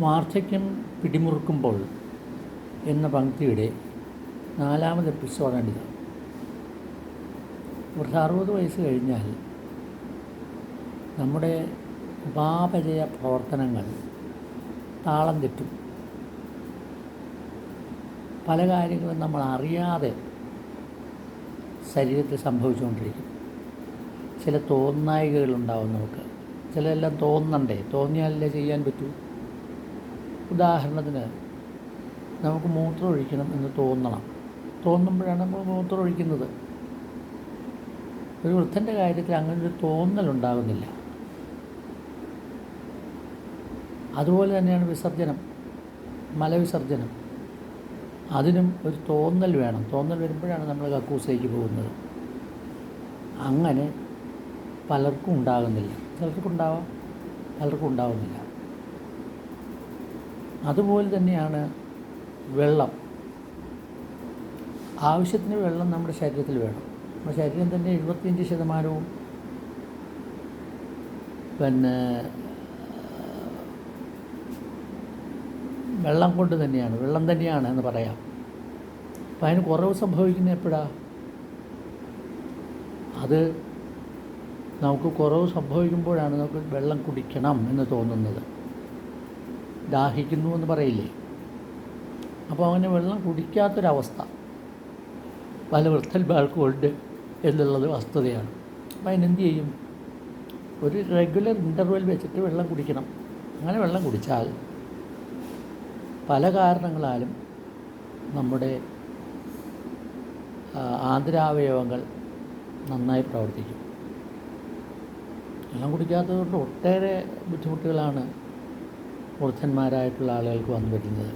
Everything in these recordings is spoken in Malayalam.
വാർദ്ധക്യം പിടിമുറുക്കുമ്പോൾ എന്ന പങ്ക്തിയുടെ നാലാമത് എപ്പിസോഡാണിത് ഒരു അറുപത് വയസ്സ് കഴിഞ്ഞാൽ നമ്മുടെ ഉപാപചയ പ്രവർത്തനങ്ങൾ താളം തെറ്റും. പല കാര്യങ്ങളും നമ്മൾ അറിയാതെ ശരീരത്തിൽ സംഭവിച്ചുകൊണ്ടിരിക്കും. ചില തോന്നായികകളുണ്ടാവും നമുക്ക്. ചിലതെല്ലാം തോന്നണ്ടേ? തോന്നിയാലല്ലേ ചെയ്യാൻ പറ്റൂ? ഉദാഹരണത്തിന് നമുക്ക് മൂത്രം ഒഴിക്കണം എന്ന് തോന്നണം. തോന്നുമ്പോഴാണ് നമ്മൾ മൂത്രം ഒഴിക്കുന്നത് ഒരു വൃദ്ധന്റെ കാര്യത്തിൽ അങ്ങനെ ഒരു തോന്നലുണ്ടാകുന്നില്ല. അതുപോലെ തന്നെയാണ് വിസർജനം മലവിസർജനം അതിനും ഒരു തോന്നൽ വേണം. തോന്നൽ വരുമ്പോഴാണ് നമ്മൾ കക്കൂസിലേക്ക് പോകുന്നത്. അങ്ങനെ പലർക്കും ഉണ്ടാകുന്നില്ല. ചിലർക്കുണ്ടാവാം പലർക്കും ഉണ്ടാവുന്നില്ല. അതുപോലെ തന്നെയാണ് വെള്ളം. ആവശ്യത്തിന് വെള്ളം നമ്മുടെ ശരീരത്തിൽ വേണം. നമ്മുടെ ശരീരം തന്നെ എഴുപത്തിയഞ്ച് ശതമാനവും പിന്നെ വെള്ളം കൊണ്ട് തന്നെയാണ് വെള്ളം തന്നെയാണ് എന്ന് പറയാം. അപ്പം അതിന് കുറവ് സംഭവിക്കുന്നത് എപ്പോഴാ? അത് നമുക്ക് കുറവ് സംഭവിക്കുമ്പോഴാണ് നമുക്ക് വെള്ളം കുടിക്കണം എന്ന് തോന്നുന്നത്. ദാഹിക്കുന്നു എന്ന് പറയില്ലേ? അപ്പോൾ അങ്ങനെ വെള്ളം കുടിക്കാത്തൊരവസ്ഥ. പല വൃദ്ധന്മാർക്കും ഉണ്ട് എന്നുള്ളത് വസ്തുതയാണ്. അപ്പോൾ അതിനെന്ത് ചെയ്യും? ഒരു റെഗുലർ ഇന്റർവെൽ വെച്ചിട്ട് വെള്ളം കുടിക്കണം. അങ്ങനെ വെള്ളം കുടിച്ചാൽ പല കാരണങ്ങളാലും നമ്മുടെ ആന്തരാവയവങ്ങൾ നന്നായി പ്രവർത്തിക്കും. വെള്ളം കുടിക്കാത്തതുകൊണ്ട് ഒട്ടേറെ ബുദ്ധിമുട്ടുകളാണ് വൃദ്ധന്മാരായിട്ടുള്ള ആളുകൾക്ക് വന്നു പറ്റുന്നത്.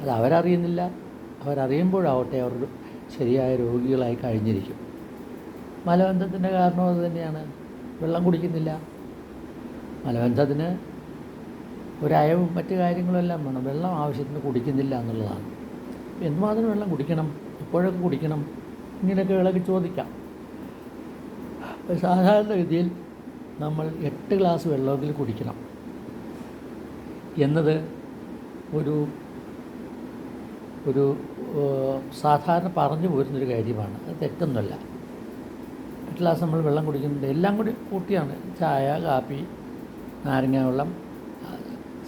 അത് അവരറിയുന്നില്ല. അവരറിയുമ്പോഴാവട്ടെ അവർ ശരിയായ രോഗികളായി കഴിഞ്ഞിരിക്കും. മലബന്ധത്തിന്റെ കാരണം അത് തന്നെയാണ്. വെള്ളം കുടിക്കുന്നില്ല. മലബന്ധത്തിന് ഒരയവും മറ്റു കാര്യങ്ങളും എല്ലാം വേണം. വെള്ളം ആവശ്യത്തിന് കുടിക്കുന്നില്ല എന്നുള്ളതാണ്. എന്തുമാത്രം വെള്ളം കുടിക്കണം? എപ്പോഴൊക്കെ കുടിക്കണം? ഇങ്ങനെയൊക്കെ വിളക്ക് ചോദിക്കാം. സാധാരണഗതിയിൽ നമ്മൾ എട്ട് ഗ്ലാസ് വെള്ളമെങ്കിലും കുടിക്കണം. എന്നത് ഒരു ഒരു സാധാരണ പറഞ്ഞു പോരുന്നൊരു കാര്യമാണ്. അത് തെറ്റൊന്നുമല്ല. എട്ട് ഗ്ലാസ് നമ്മൾ വെള്ളം കുടിക്കുന്നുണ്ട്. എല്ലാം കൂടി കൂട്ടിയാണ്. ചായ കാപ്പി നാരങ്ങ വെള്ളം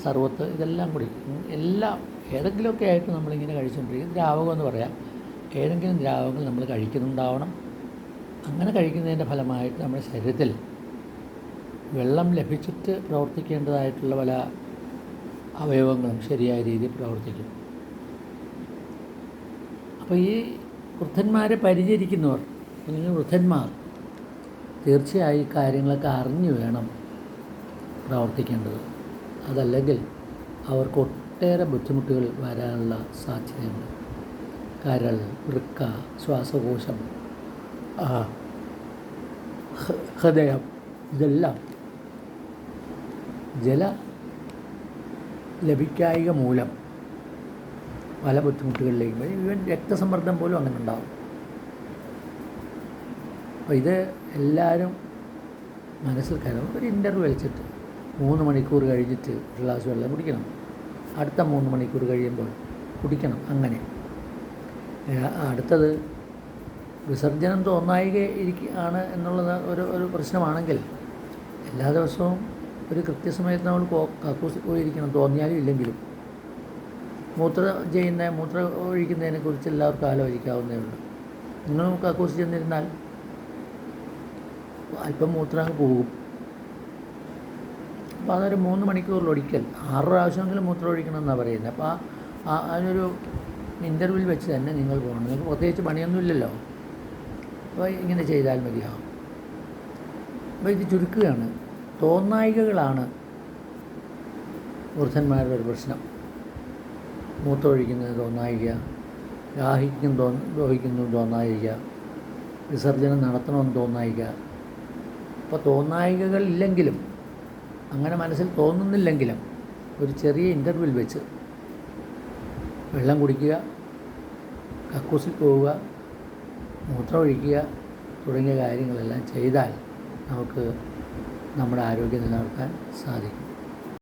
സർവത്ത് ഇതെല്ലാം കൂടി. എല്ലാം ഏതെങ്കിലുമൊക്കെ ആയിട്ട് നമ്മളിങ്ങനെ കഴിച്ചുകൊണ്ടിരിക്കും. ദ്രാവകം എന്ന് പറയാം. ഏതെങ്കിലും ദ്രാവകങ്ങൾ നമ്മൾ കഴിക്കുന്നുണ്ടാവണം. അങ്ങനെ കഴിക്കുന്നതിന്റെ ഫലമായിട്ട് നമ്മുടെ ശരീരത്തിൽ വെള്ളം ലഭിച്ചിട്ട് പ്രവർത്തിക്കേണ്ടതായിട്ടുള്ള പല അവയവങ്ങളും ശരിയായ രീതിയിൽ പ്രവർത്തിക്കും. അപ്പോൾ ഈ വൃദ്ധന്മാരെ പരിചരിക്കുന്നവർ അല്ലെങ്കിൽ വൃദ്ധന്മാർ തീർച്ചയായും ഈ കാര്യങ്ങളൊക്കെ അറിഞ്ഞു വേണം പ്രവർത്തിക്കേണ്ടത്. അതല്ലെങ്കിൽ അവർക്ക് ഒട്ടേറെ ബുദ്ധിമുട്ടുകൾ വരാനുള്ള സാധ്യതയുണ്ട്. കരൾ വൃക്ക ശ്വാസകോശം ഹൃദയം ഇതെല്ലാം ജല ലഭിക്കായിക മൂലം പല ബുദ്ധിമുട്ടുകളിലേക്കും ഈവൻ രക്തസമ്മർദ്ദം പോലും അങ്ങനെ ഉണ്ടാവും അപ്പോൾ ഇത് എല്ലാവരും മനസ്സിൽ കരുതണം. ഒരു ഇന്റർവ്യൂ വെച്ചിട്ട് മൂന്ന് മണിക്കൂർ കഴിഞ്ഞിട്ട് ഒരു ഗ്ലാസ് വെള്ളം കുടിക്കണം. അടുത്ത മൂന്ന് മണിക്കൂർ കഴിയുമ്പോൾ കുടിക്കണം അങ്ങനെ. അടുത്തത് വിസർജനം തോന്നായിക ഇരിക്കുകയാണ് എന്നുള്ളത് ഒരു ഒരു പ്രശ്നമാണെങ്കിൽ എല്ലാ ദിവസവും ഒരു കൃത്യസമയത്ത് നമ്മൾ കക്കൂസിൽ പോയിരിക്കണം. തോന്നിയാലും ഇല്ലെങ്കിലും. മൂത്ര ചെയ്യുന്ന മൂത്ര ഒഴിക്കുന്നതിനെ കുറിച്ച് എല്ലാവർക്കും ആലോചിക്കാവുന്നേ ഉള്ളൂ. നിങ്ങൾ കക്കൂസ് ചെന്നിരുന്നാൽ അല്പം മൂത്രം പോകും. അപ്പോൾ അതൊരു മൂന്ന് മണിക്കൂറിൽ ഒരിക്കൽ. ആറ് പ്രാവശ്യമെങ്കിലും മൂത്രം ഒഴിക്കണം എന്നാണ് പറയുന്നത് അപ്പോൾ ആ അതിനൊരു ഇന്റർവ്യൂവിൽ വെച്ച് തന്നെ നിങ്ങൾ പോകണം. നിങ്ങൾക്ക് പ്രത്യേകിച്ച് പണിയൊന്നുമില്ലല്ലോ അപ്പോൾ ഇങ്ങനെ ചെയ്താൽ മതിയാവും. അപ്പോൾ ഇത് ചുരുക്കുകയാണ്. തോന്നായികകളാണ് വൃദ്ധന്മാരുടെ ഒരു പ്രശ്നം. മൂത്തൊഴിക്കുന്നത് തോന്നായിക ദാഹിക്കും തോ ദോഹിക്കുന്നു തോന്നായിക വിസർജനം നടത്തണമെന്ന് തോന്നായിക. അപ്പോൾ തോന്നായികകൾ ഇല്ലെങ്കിലും അങ്ങനെ മനസ്സിൽ തോന്നുന്നില്ലെങ്കിലും ഒരു ചെറിയ ഇന്റർവ്യൂവിൽ വെച്ച് വെള്ളം കുടിക്കുക കക്കൂസിൽ പോവുക മൂത്രമൊഴിക്കുക തുടങ്ങിയ കാര്യങ്ങളെല്ലാം ചെയ്താൽ നമുക്ക് നമ്മുടെ ആരോഗ്യം നിലനിർത്താൻ സാധിക്കും.